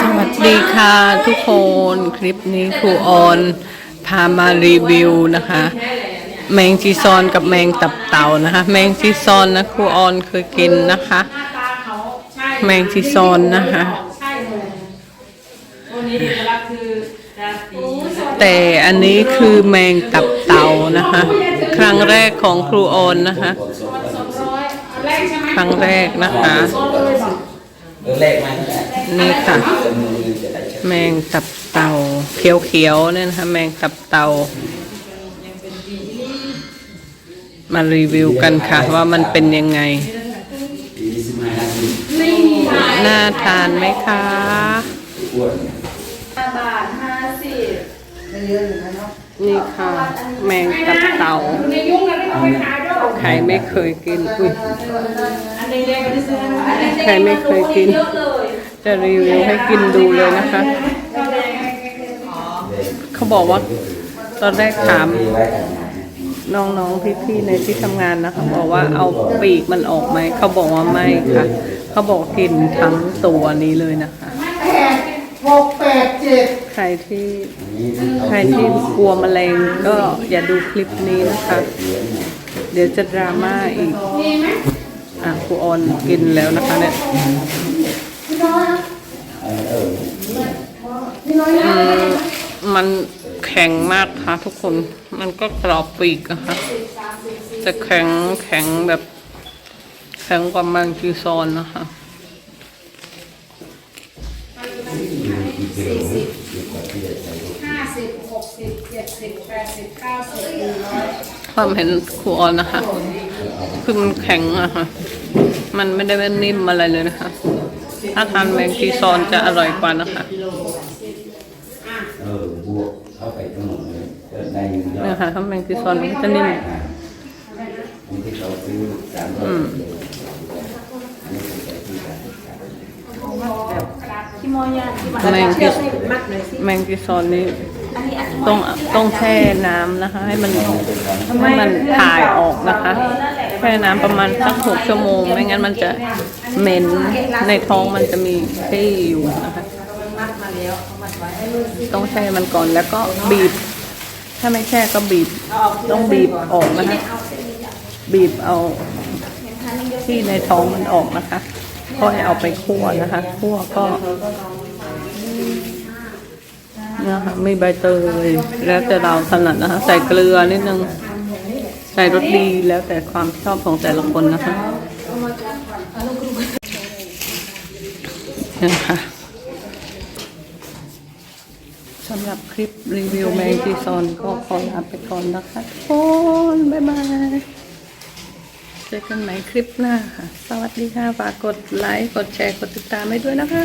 สวัสดีค่ะทุกคนคลิปนี้ครูออนพามารีวิวนะคะ แมงจีซอนกับแมงตับเต่านะคะ แมงจีซอนนะครูออนเคยกินนะคะ แมงจีซอนนะคะแต่อันนี้คือแมงตับเต่านะคะ ครั้งแรกของครูออนนะคะ ครั้งแรกนะคะ เลยบอกเรื่องแรกมาเท่าไหร่นี่ค่ะ จำนวนเงินจะได้ชัดแมงตับเต่าเขียวๆเนี่ยนะคะแมงตับเต่ามารีวิวกันค่ะ ว่ามันเป็นยังไง ปีนี้สิบห้านาทีน่าทานไหมคะ อ้วนบาทห้าสิบนี่ค่ะ แมงตับเต่าอยู่ในยุ่งแล้วไม่ต้องไปขายด้วย ใครไม่เคยกินอุ้ยใครไม่เคยกิน จะรีวิวให้กินดูเลยนะคะ เขาบอกว่าตอนแรกถามน้องๆพี่ๆในที่ทำงานนะคะบอกว่าเอาปีกมันออกไหมเขาบอกว่าไม่ค่ะ เขาบอกกินทั้งตัวนี้เลยนะคะหกแปดเจ็ดใครที่ใครที่กลัวแมลงก็อย่าดูคลิปนี้นะคะ เดี๋ยวจะดราม่าอีก อะครูออนกินแล้วนะคะเนี่ยมันแข็งมากค่ะทุกคน มันก็กรอบปีกนะคะจะแข็งแข็งแบบ แข็งกว่าแมงจีซอนนะคะห้าสิบหกสิบเจ็ดสิบแปดสิบเก้าสิบหนึ่งร้อย ความเห็นครูออนนะคะ คือมันแข็งอะค่ะ มันไม่ได้เป็นนิ่มอะไรเลยนะคะ ถ้าทานแมงจีซอนจะอร่อยกว่านะคะเออบวกเข้าไปทั้งหมดเลยเกิดได้ยอดนะคะถ้าแมงจีซอนมันก็จะนิ่มอ่าอันนี้ที่เขาซื้อสามร้อยกิโลอันนี้เป็นไปที่การที่มอยาที่มาแมงจีมัดเลยสิแมงจีซอนนี้ ต้องต้องแช่น้ำนะคะ ให้มันให้มันถ่ายออกนะคะแช่น้ำประมาณสักหกชั่วโมง ไม่งั้นมันจะเหม็นในท้องมันจะมีที่อยู่นะคะต้องแช่มันก่อนแล้วก็บีบ ถ้าไม่แช่ก็บีบ ต้องบีบออกนะคะบีบเอาที่ในท้องมันออกนะคะก็ให้เอาไปคั่วนะคะ คั่วก็ นี่ยค่ะมีใบเตยแล้วแต่เราถนัดนะคะ ใส่เกลือนิดนึง ใส่รสดีแล้วแต่ความชอบของแต่ละคนนะคะเนี่ยค่ะสำหรับคลิปรีวิวแมงจีซอนก็ขอลาไปก่อนนะคะทุกคน บ๊ายบาย เจอกันใหม่คลิปหน้าค่ะ สวัสดีค่ะ ฝากกดไลค์ กดแชร์ กดติดตามให้ด้วยนะคะ